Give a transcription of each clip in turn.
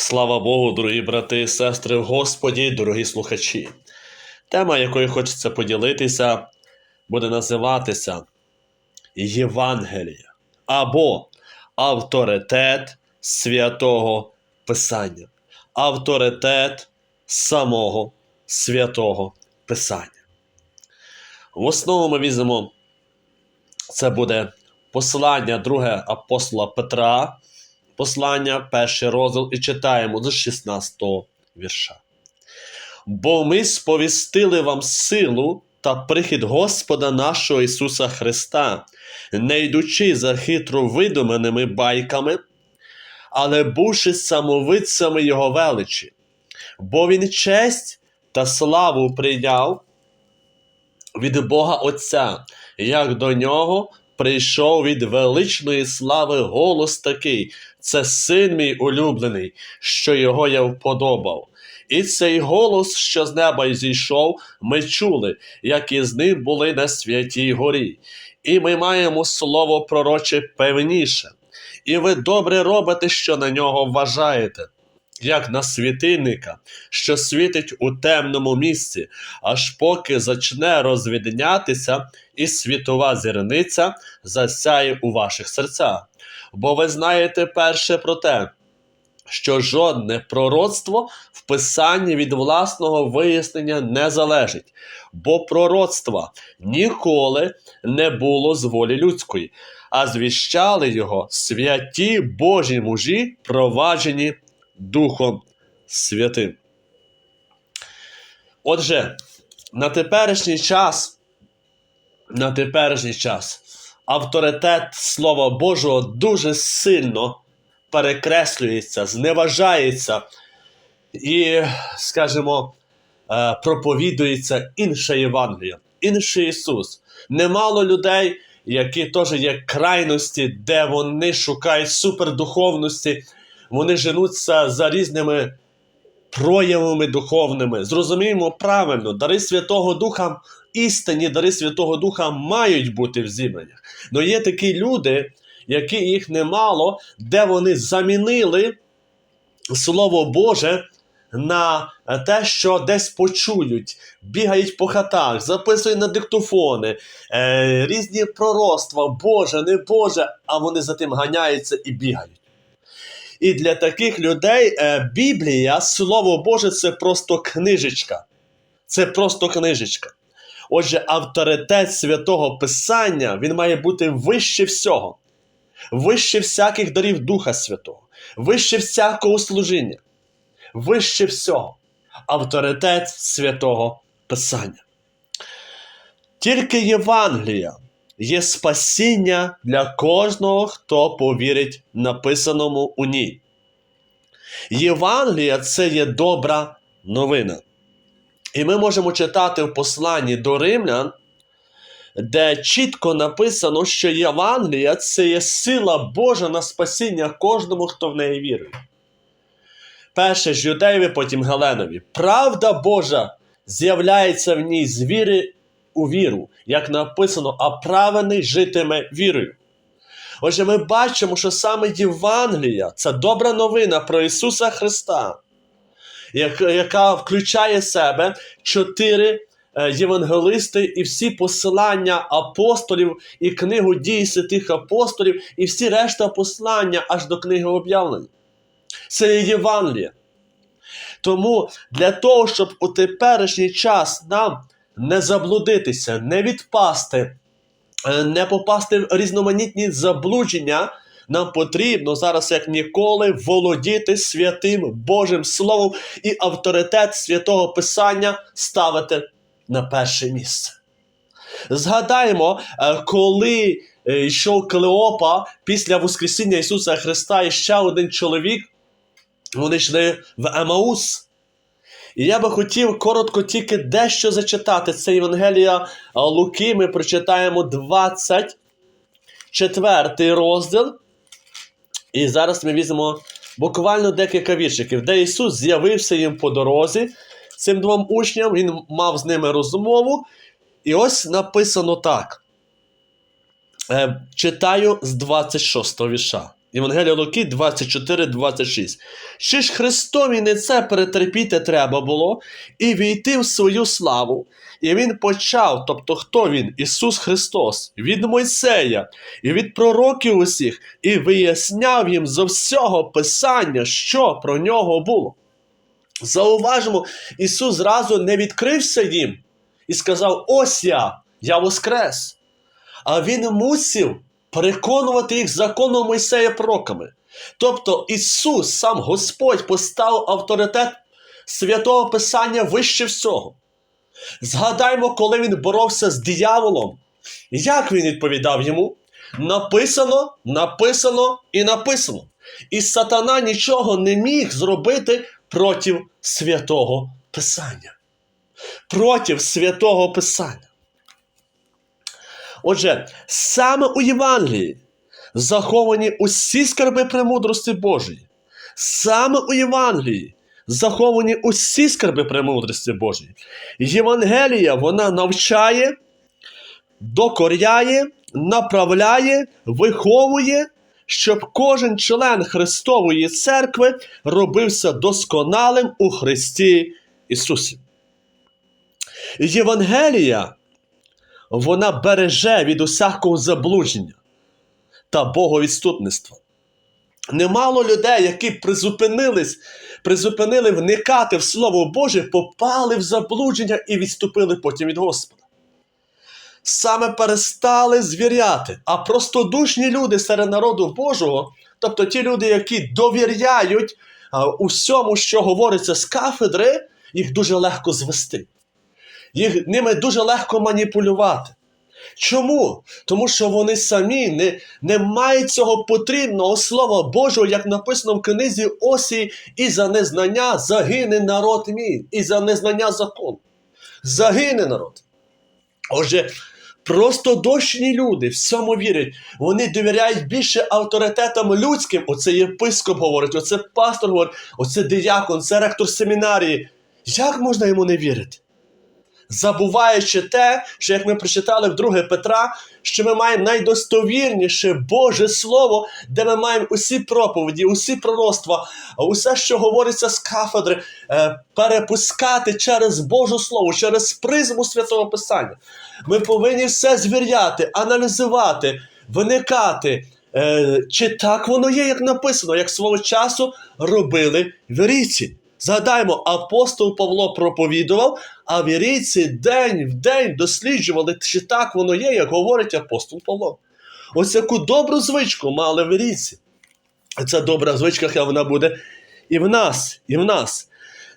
Слава Богу, дорогі брати і сестри в Господі, дорогі слухачі. Тема, якою хочеться поділитися, буде називатися Євангелія або авторитет святого Писання. Авторитет самого святого Писання. В основу ми візьмемо, це буде послання друге апостола Петра, послання, перший розділ, і читаємо з 16 вірша. Бо ми сповістили вам силу та прихід Господа нашого Ісуса Христа, не йдучи за хитро видуманими байками, але бувши самовидцями Його величі, бо Він честь та славу прийняв від Бога Отця, як до нього прийшов від величної слави голос такий: це син мій улюблений, що його я вподобав. І цей голос, що з неба й зійшов, ми чули, як із ним були на святій горі. І ми маємо слово пророче певніше. І ви добре робите, що на нього вважаєте, як на світильника, що світить у темному місці, аж поки зачне розвіднятися, і світова зірниця засяє у ваших серцях. Бо ви знаєте перше про те, що жодне пророцтво в писанні від власного вияснення не залежить, бо пророцтва ніколи не було з волі людської, а звіщали його святі Божі мужі, проваджені Духом Святим. Отже, на теперішній час, на теперішній час авторитет Слова Божого дуже сильно перекреслюється, зневажається і, скажімо, е, проповідується інша Євангелія, інший Ісус. Немало людей, які теж є крайності, де вони шукають супердуховності, вони женуться за різними проявами духовними. Зрозуміємо правильно, дари Святого Духа, істинні дари Святого Духа мають бути в зібраннях. Но є такі люди, які їх немало, де вони замінили Слово Боже на те, що десь почують, бігають по хатах, записують на диктофони, е, різні пророцтва, Боже, не Боже, а вони за тим ганяються і бігають. І для таких людей е, Біблія, Слово Боже, це просто книжечка. Це просто книжечка. Отже, авторитет святого Писання він має бути вище всього, вище всяких дарів Духа Святого, вище всякого служіння, вище всього. Авторитет святого Писання. Тільки Євангелія є спасіння для кожного, хто повірить написаному у ній. Євангелія це є добра новина. І ми можемо читати в посланні до римлян, де чітко написано, що Євангелія це є сила Божа на спасіння кожному, хто в неї вірує. Перше ж юдеєві, потім Галенові. Правда Божа з'являється в ній з віри у віру, як написано, а праведний житиме вірою. Отже, ми бачимо, що саме Євангелія це добра новина про Ісуса Христа, яка включає себе чотири е, євангелисти і всі посилання апостолів, і книгу дій святих апостолів, і всі решта послання аж до книги об'явлення. Це є Євангелія. Тому для того, щоб у теперішній час нам не заблудитися, не відпасти, е, не попасти в різноманітні заблудження, нам потрібно зараз, як ніколи, володіти святим Божим Словом і авторитет святого Писання ставити на перше місце. Згадаємо, е, коли е, йшов Клеопа після Воскресіння Ісуса Христа і ще один чоловік, вони йшли в Емаус. І я би хотів коротко тільки дещо зачитати. Це Євангелія Луки. Ми прочитаємо 24 розділ. І зараз ми візьмемо буквально декілька віршиків, де Ісус з'явився їм по дорозі цим двом учням, Він мав з ними розмову. І ось написано так. Е, читаю з 26 вірша. Євангелія Луки 24-26. Чи ж Христові не це перетерпіти треба було і війти в свою славу? І він почав, тобто хто він? Ісус Христос, від Мойсея і від пророків усіх, і виясняв їм зо всього Писання, що про нього було. Зауважимо, Ісус зразу не відкрився їм і сказав: Ось я, я воскрес. А Він мусив переконувати їх законом Мойсея пророками. Тобто Ісус, сам Господь, поставив авторитет святого Писання вище всього. Згадаймо, коли він боровся з дияволом. Як він відповідав йому? Написано, написано і написано. І сатана нічого не міг зробити проти святого Писання. Проти святого Писання. Отже, саме у Євангелії заховані усі скарби премудрості Божої. Саме у Євангелії заховані усі скарби премудрості Божої. Євангелія вона навчає, докоряє, направляє, виховує, щоб кожен член Христової церкви робився досконалим у Христі Ісусі. Євангелія вона береже від усякого заблудження та боговідступництва. Немало людей, які призупинились, призупинили вникати в Слово Боже, попали в заблудження і відступили потім від Господа. Саме перестали звіряти, а простодушні люди серед народу Божого, тобто ті люди, які довіряють усьому, що говориться з кафедри, їх дуже легко звести. Їх ними дуже легко маніпулювати. Чому? Тому що вони самі не, не мають цього потрібного Слова Божого, як написано в книзі Осі, і за незнання загине народ мій, і за незнання закону. Загине народ. Отже, простодощні люди всьому вірять, вони довіряють більше авторитетам людським. Оце єпископ говорить, оце пастор говорить, оце диякон, це ректор семінарії. Як можна йому не вірити? Забуваючи те, що як ми прочитали в 2 Петра, що ми маємо найдостовірніше Боже Слово, де ми маємо усі проповіді, усі пророцтва, усе, що говориться з кафедри, е, перепускати через Боже Слово, через призму Святого Писання. Ми повинні все звіряти, аналізувати, виникати. Е, чи так воно є, як написано, як свого часу робили вірійці. Згадаємо, апостол Павло проповідував, а вірійці день в день досліджували, чи так воно є, як говорить апостол Павло. Ось яку добру звичку мали вірійці. Ця добра звичка, хай вона буде і в нас, і в нас.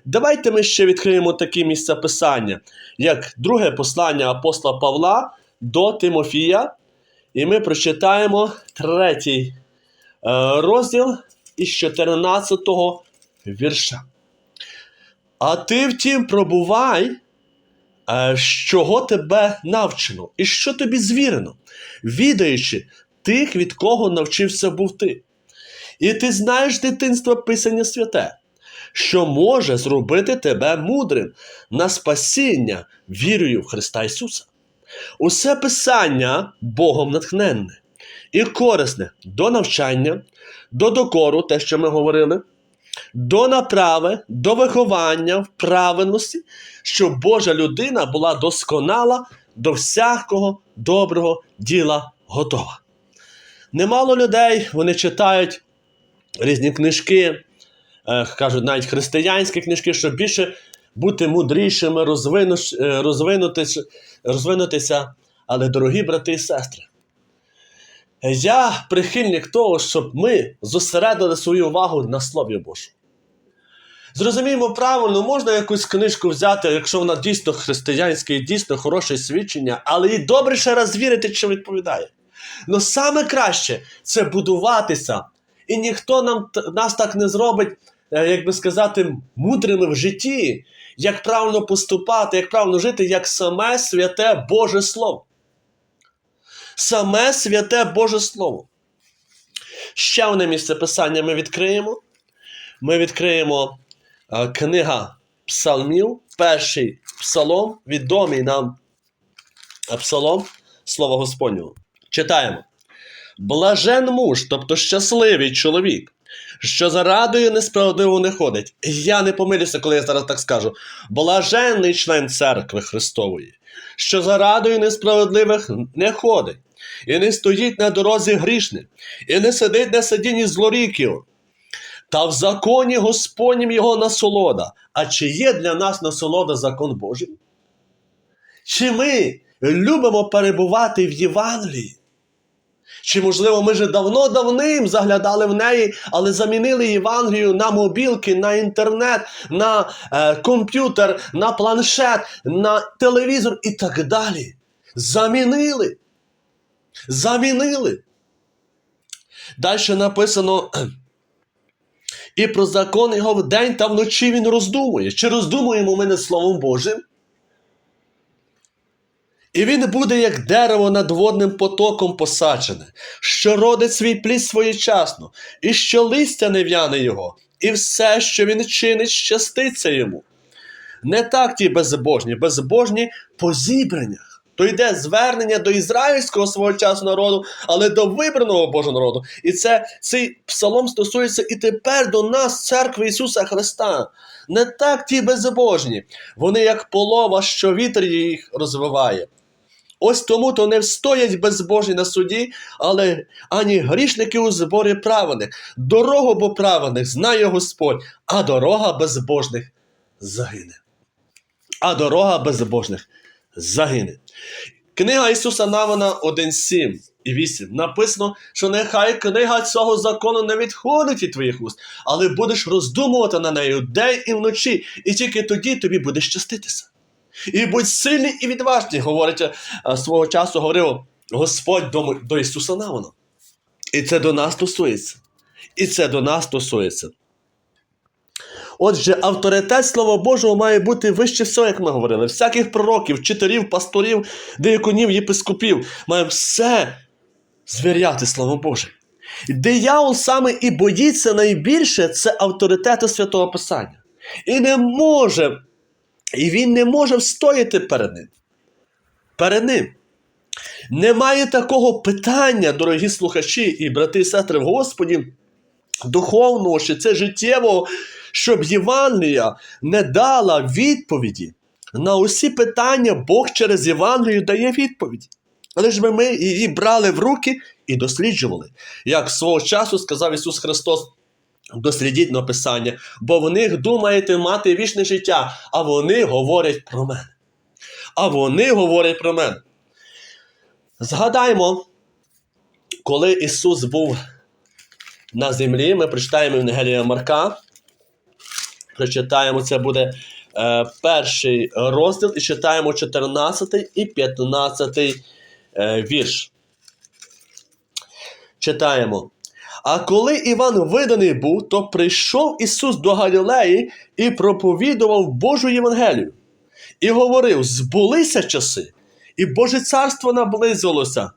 Давайте ми ще відкриємо такі місця писання, як друге послання апостола Павла до Тимофія. І ми прочитаємо третій е, розділ із 14 вірша. А ти втім пробувай, е, з чого тебе навчено, і що тобі звірено, відаючи тих, від кого навчився був ти. І ти знаєш дитинство Писання святе, що може зробити тебе мудрим на спасіння вірою в Христа Ісуса. Усе Писання Богом натхненне і корисне до навчання, до докору, те, що ми говорили, до направи, до виховання в праведності, щоб Божа людина була досконала до всякого доброго діла готова. Немало людей вони читають різні книжки, е, кажуть навіть християнські книжки, щоб більше бути мудрішими, е, розвинутися, розвинутися. Але, дорогі брати і сестри, я прихильник того, щоб ми зосередили свою увагу на Слові Божому. Зрозуміємо правильно, можна якусь книжку взяти, якщо вона дійсно християнська і дійсно хороше свідчення, але і добре ще раз вірити, що відповідає. Но саме краще це будуватися, і ніхто нам, нас так не зробить, е, як би сказати, мудрими в житті, як правильно поступати, як правильно жити, як саме святе Боже Слово. Саме святе Боже Слово. Ще одне місце писання ми відкриємо. Ми відкриємо е, книга Псалмів, перший псалом, відомий нам е, псалом Слова Господнього. Читаємо. Блажен муж, тобто щасливий чоловік, що за радою несправедливо не ходить. Я не помилюся, коли я зараз так скажу. Блаженний член церкви Христової, що за радою несправедливих не ходить, і не стоїть на дорозі грішних, і не сидить на сидінні злоріків. Та в законі Господнім його насолода. А чи є для нас насолода закон Божий? Чи ми любимо перебувати в Євангелії? Чи, можливо, ми вже давно-давним заглядали в неї, але замінили Євангелію на мобілки, на інтернет, на е, комп'ютер, на планшет, на телевізор і так далі. Замінили. Замінили. Далі написано. І про закон його вдень та вночі він роздумує. Чи роздумуємо ми над Словом Божим? І він буде, як дерево над водним потоком посаджене, що родить свій плід своєчасно, і що листя не в'яне його, і все, що він чинить, щаститься йому. Не так ті безбожні, безбожні по зібраннях. То йде звернення до ізраїльського свого часу народу, але до вибраного Божого народу. І це цей псалом стосується і тепер до нас, церкви Ісуса Христа. Не так ті безбожні. Вони як полова, що вітер їх розвиває. Ось тому то не встоять безбожні на суді, але ані грішники у зборі праведних. Дорогу бо праведних знає Господь, а дорога безбожних загине. А дорога безбожних загине. Книга Ісуса Навана 1.7 і 8 написано, що нехай книга цього закону не відходить від твоїх уст, але будеш роздумувати на нею день і вночі, і тільки тоді тобі буде щаститися. І будь сильний і відважний, говорить е, свого часу говорив Господь до, до Ісуса Навана. І це до нас стосується. І це до нас стосується. Отже, авторитет Слова Божого має бути вище всього, як ми говорили. Всяких пророків, вчителів, пасторів, деяконів, єпископів. Має все звіряти Словом Божим. Диявол саме і боїться найбільше це авторитету Святого Писання. І не може, і він не може встояти перед ним. Перед ним. Немає такого питання, дорогі слухачі і брати і сестри в Господі, духовного, що це життєвого, щоб Євангелія не дала відповіді на усі питання, Бог через Євангелію дає відповіді. Але ж би ми її брали в руки і досліджували. Як свого часу сказав Ісус Христос, дослідіть написання, бо в них думаєте мати вічне життя, а вони говорять про мене. А вони говорять про мене. Згадаймо, коли Ісус був на землі, ми прочитаємо Євангелія Марка. Прочитаємо, це буде е, перший розділ, і читаємо 14 і 15 е, вірш. Читаємо. А коли Іван виданий був, то прийшов Ісус до Галілеї і проповідував Божу Євангелію. І говорив: збулися часи, і Боже царство наблизилося.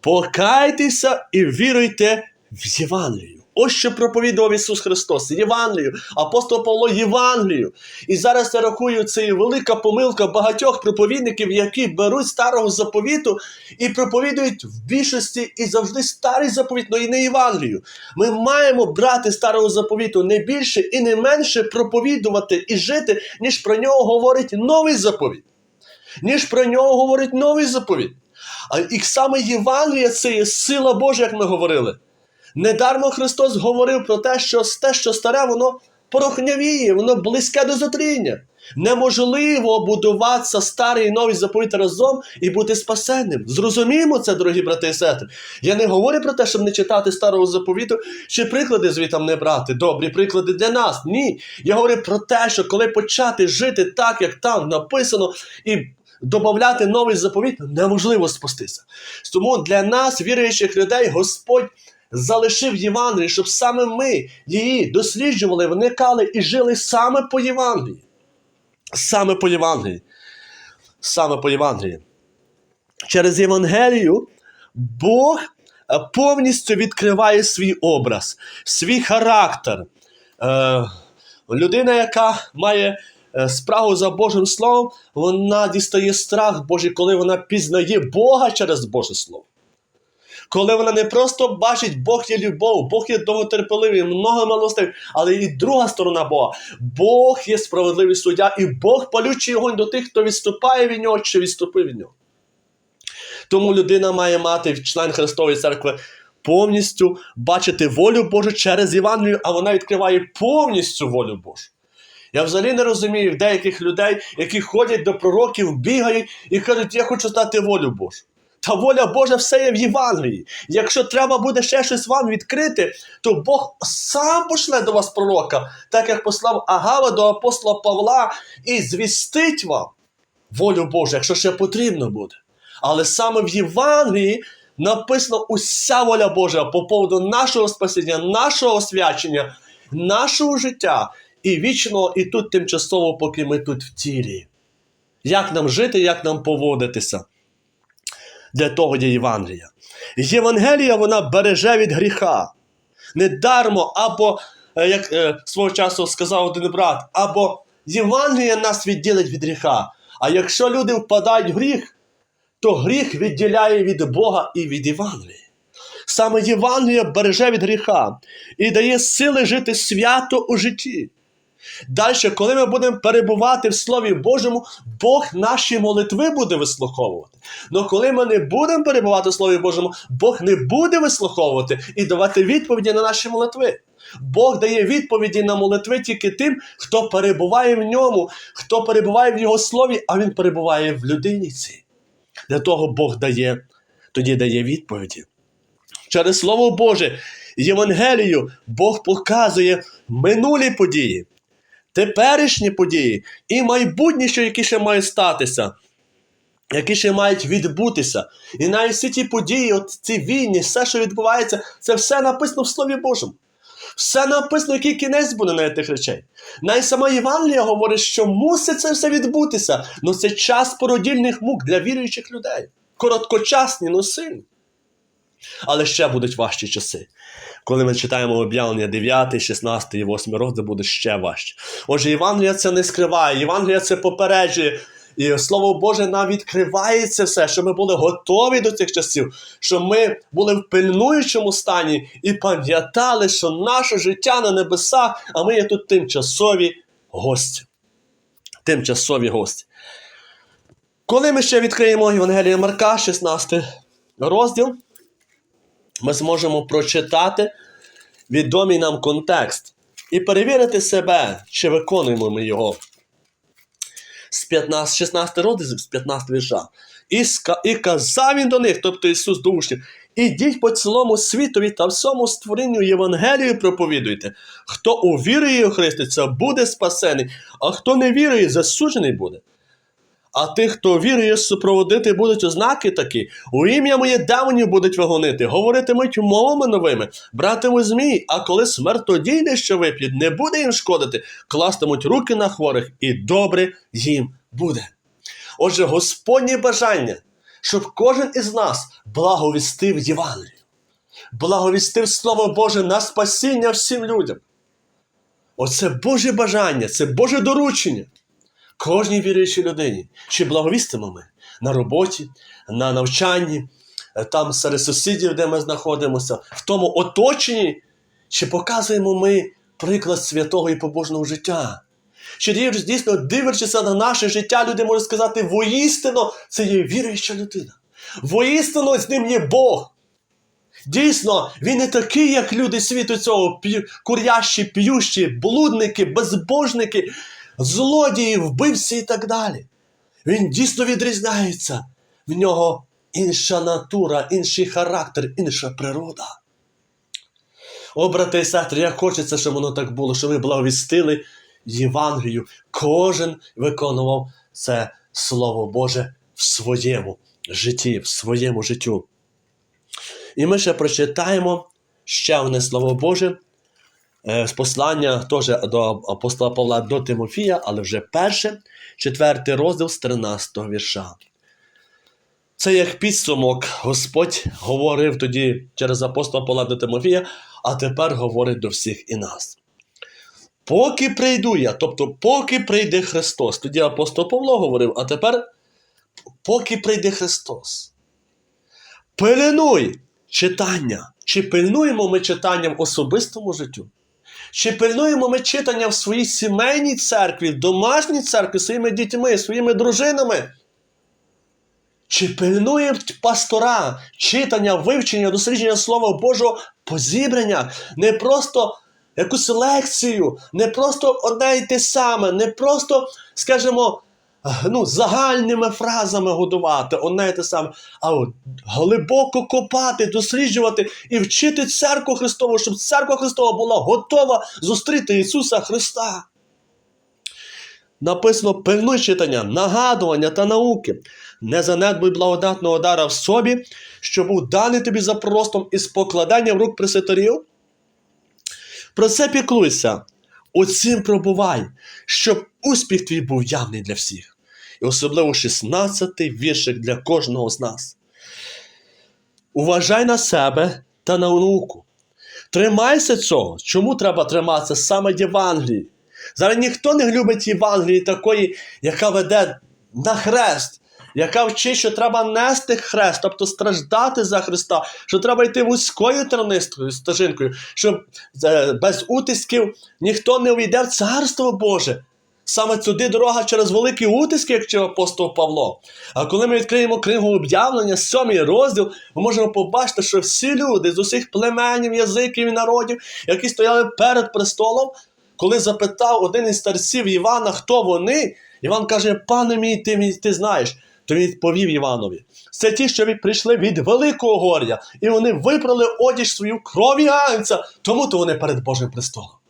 Покайтеся і віруйте в Євангелію. Ось що проповідував Ісус Христос, Євангелію, апостол Павло Євангелію. І зараз я рахую, це є велика помилка багатьох проповідників, які беруть старого заповіту і проповідують в більшості і завжди старий заповіт, але і не Євангелію. Ми маємо брати старого заповіту не більше і не менше проповідувати і жити, ніж про нього говорить новий заповіт. Ніж про нього говорить новий заповіт. А і саме Євангелія це є сила Божа, як ми говорили. Недармо Христос говорив про те, що те, що старе, воно порохнявіє, воно близьке до затріння. Неможливо будуватися старий і новий заповіт разом і бути спасенним. Зрозуміємо це, дорогі брати і сестри. Я не говорю про те, щоб не читати старого заповіту, чи приклади звітам не брати, добрі приклади для нас. Ні. Я говорю про те, що коли почати жити так, як там написано, і додати новий заповіт, неможливо спастися. Тому для нас, віруючих людей, Господь залишив Євангелію, щоб саме ми її досліджували, вникали і жили саме по Євангелії. Саме по Євангелії. Саме по Євангелії. Через Євангелію Бог е, повністю відкриває свій образ, свій характер. Е, людина, яка має е, справу за Божим Словом, вона дістає страх Божий, коли вона пізнає Бога через Боже Слово. Коли вона не просто бачить, Бог є любов, Бог є довготерпеливий, много многомилостивий, але і друга сторона Бога. Бог є справедливий суддя, і Бог палючий огонь до тих, хто відступає від нього чи відступив від нього. Тому людина має мати член Христової церкви повністю бачити волю Божу через Євангелію, а вона відкриває повністю волю Божу. Я взагалі не розумію деяких людей, які ходять до пророків, бігають і кажуть, я хочу знати волю Божу. Та воля Божа все є в Євангелії. Якщо треба буде ще щось вам відкрити, то Бог сам пошле до вас пророка, так як послав Агава до апостола Павла, і звістить вам волю Божу, якщо ще потрібно буде. Але саме в Євангелії написано уся воля Божа по поводу нашого спасіння, нашого освячення, нашого життя і вічного, і тут тимчасово, поки ми тут в тілі. Як нам жити, як нам поводитися? Для того є Євангелія. Євангелія вона береже від гріха. Недармо, або, е, як е, свого часу сказав один брат, або Євангелія нас відділить від гріха. А якщо люди впадають в гріх, то гріх відділяє від Бога і від Євангелії. Саме Євангелія береже від гріха і дає сили жити свято у житті. Далі, коли ми будемо перебувати в Слові Божому, Бог наші молитви буде вислуховувати. Але коли ми не будемо перебувати в Слові Божому, Бог не буде вислуховувати і давати відповіді на наші молитви. Бог дає відповіді на молитви тільки тим, хто перебуває в ньому, хто перебуває в Його слові, а Він перебуває в людині цій. Для того Бог дає, тоді дає відповіді. Через Слово Боже, Євангелію, Бог показує минулі події, теперішні події і майбутнє, що які ще мають статися, які ще мають відбутися. І навіть всі ті події, от ці війни, все, що відбувається, це все написано в Слові Божому. Все написано, який кінець буде на тих речей. Навіть сама Євангелія говорить, що мусить це все відбутися. Ну це час породільних мук для віруючих людей. Короткочасні, но сильні. Але ще будуть важчі часи. Коли ми читаємо об'явлення 9, 16 і 8 розділ, буде ще важче. Отже, Євангелія це не скриває, Євангелія це попереджує. І Слово Боже нам відкривається все, щоб ми були готові до цих часів, щоб ми були в пильнуючому стані і пам'ятали, що наше життя на небесах, а ми є тут тимчасові гості. Тимчасові гості. Коли ми ще відкриємо Євангелія Марка, 16 розділ, ми зможемо прочитати відомий нам контекст і перевірити себе, чи виконуємо ми його. З 15, 16 розділів, з 15 вірша. І, і казав він до них, тобто Ісус до учнів, ідіть по цілому світові та всьому створінню Євангелію проповідуйте. Хто увірує у Христиця, буде спасений, а хто не вірує, засуджений буде. А тих, хто вірує, супроводити будуть ознаки такі. У ім'я моє демонів будуть вигонити, говоритимуть мовами новими, братимуть змій, а коли смертодійне, що вип'ють, не буде їм шкодити, кластимуть руки на хворих, і добре їм буде. Отже, Господнє бажання, щоб кожен із нас благовістив Євангелію, благовістив Слово Боже на спасіння всім людям. Оце Боже бажання, це Боже доручення кожній віруючій людині. Чи благовістимо ми на роботі, на навчанні, там серед сусідів, де ми знаходимося, в тому оточенні, чи показуємо ми приклад святого і побожного життя? Чи дійсно, дивлячися на наше життя, люди можуть сказати, воістину це є віруюча людина. Воістину з ним є Бог. Дійсно, він не такий, як люди світу цього, курящі, п'ющі, блудники, безбожники, злодії, вбивці і так далі. Він дійсно відрізняється. В нього інша натура, інший характер, інша природа. О, брати і сестри, як хочеться, щоб воно так було, щоб ви благовістили Євангелію. Кожен виконував це Слово Боже в своєму житті, в своєму життю. І ми ще прочитаємо ще одне Слово Боже з послання теж до апостола Павла до Тимофія, але вже перше, четвертий розділ з 13 вірша. Це як підсумок Господь говорив тоді через апостола Павла до Тимофія, а тепер говорить до всіх і нас. Поки прийду я, тобто, поки прийде Христос. Тоді апостол Павло говорив, а тепер, поки прийде Христос. Пеленуй читання. Чи пильнуємо ми читання в особистому життю? Чи пильнуємо ми читання в своїй сімейній церкві, в домашній церкві, своїми дітьми, своїми дружинами? Чи пильнує пастора читання, вивчення, дослідження Слова Божого по зібраннях? Не просто якусь лекцію, не просто одне й те саме, не просто, скажімо, ну, загальними фразами годувати, одне й те саме, а от глибоко копати, досліджувати і вчити церкву Христову, щоб церква Христова була готова зустріти Ісуса Христа. Написано пильнуй читання, нагадування та науки. Не занедбуй благодатного дара в собі, що був даний тобі за простом із покладанням рук пресвитерів. Про це піклуйся, у цим пробувай, щоб успіх твій був явний для всіх. І особливо 16-й віршик для кожного з нас. Уважай на себе та на науку. Тримайся цього. Чому треба триматися саме Євангелії? Зараз ніхто не любить Євангелії такої, яка веде на хрест, яка вчить, що треба нести хрест, тобто страждати за Христа, що треба йти вузькою тернистою стежинкою, щоб е, без утисків ніхто не увійде в Царство Боже. Саме туди дорога через великі утиски, як вчив апостол Павло. А коли ми відкриємо книгу об'явлення, сьомий розділ, ми можемо побачити, що всі люди з усіх племенів, язиків і народів, які стояли перед престолом, коли запитав один із старців Івана, хто вони, Іван каже: Пане мій, ти, ти знаєш. То він відповів Іванові: це ті, що прийшли від великого горя, і вони випрали одіж свою крові агнця, тому то вони перед Божим престолом.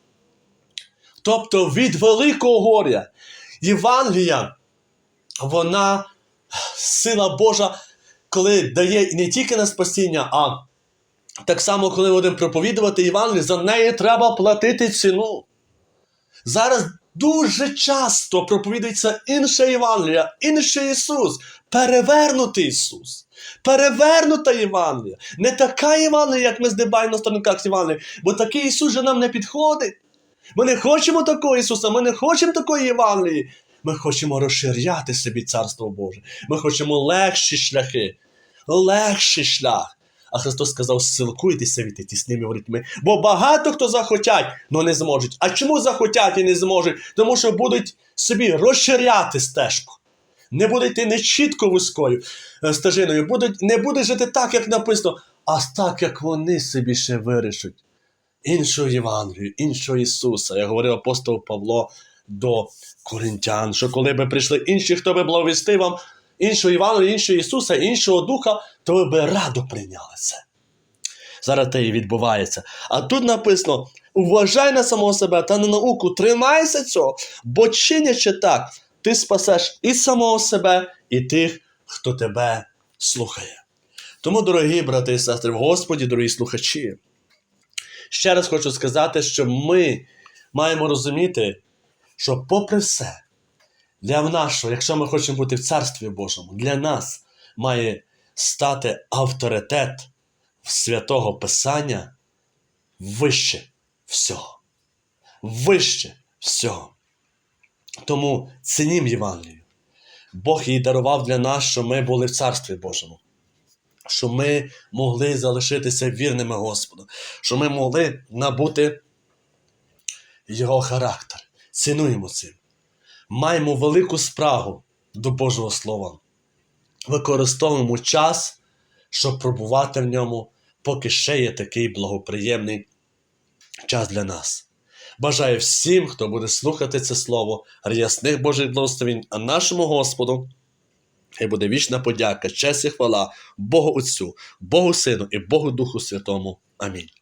Тобто від великого горя. Євангелія, вона сила Божа, коли дає не тільки на спасіння, а так само, коли будемо проповідувати Євангелію, за неї треба платити ціну. Зараз дуже часто проповідується інша Євангелія, інший Ісус, перевернутий Ісус. Перевернута Євангелія. Не така Євангелія, як ми здибаємо на сторінках Євангелії, бо такий Ісус же нам не підходить. Ми не хочемо такого Ісуса, ми не хочемо такої Євангелії. Ми хочемо розширяти собі Царство Боже. Ми хочемо легші шляхи, легший шлях. А Христос сказав: силкуйтеся від тісними ворітьми. Бо багато хто захотять, але не зможуть. А чому захотять і не зможуть? Тому що будуть собі розширяти стежку. Не будуть йти не чітко вузькою е, стежиною, будуть, не будуть жити так, як написано, а так, як вони собі ще вирішать іншого Євангелію, іншого Ісуса. Я говорив апостол Павло до коринтян, що коли би прийшли інші, хто би благовістив вам іншого Євангелія, іншого Ісуса, іншого Духа, то ви би радо прийняли це. Зараз те і відбувається. А тут написано: уважай на самого себе та на науку, тримайся цього, бо чинячи так, ти спасеш і самого себе, і тих, хто тебе слухає. Тому, дорогі брати і сестри, в Господі, дорогі слухачі, ще раз хочу сказати, що ми маємо розуміти, що попри все, для нашого, якщо ми хочемо бути в Царстві Божому, для нас має стати авторитет святого Писання вище всього. Вище всього. Тому цінім Євангелію. Бог їй дарував для нас, що ми були в Царстві Божому. Що ми могли залишитися вірними Господу, що ми могли набути Його характер. Цінуємо цим. Маємо велику спрагу до Божого Слова. Використовуємо час, щоб пробувати в ньому, поки ще є такий благоприємний час для нас. Бажаю всім, хто буде слухати це слово, рясних Божих благословень, а нашому Господу. Хай буде вічна подяка, честь і хвала Богу Отцю, Богу Сину і Богу Духу Святому. Амінь.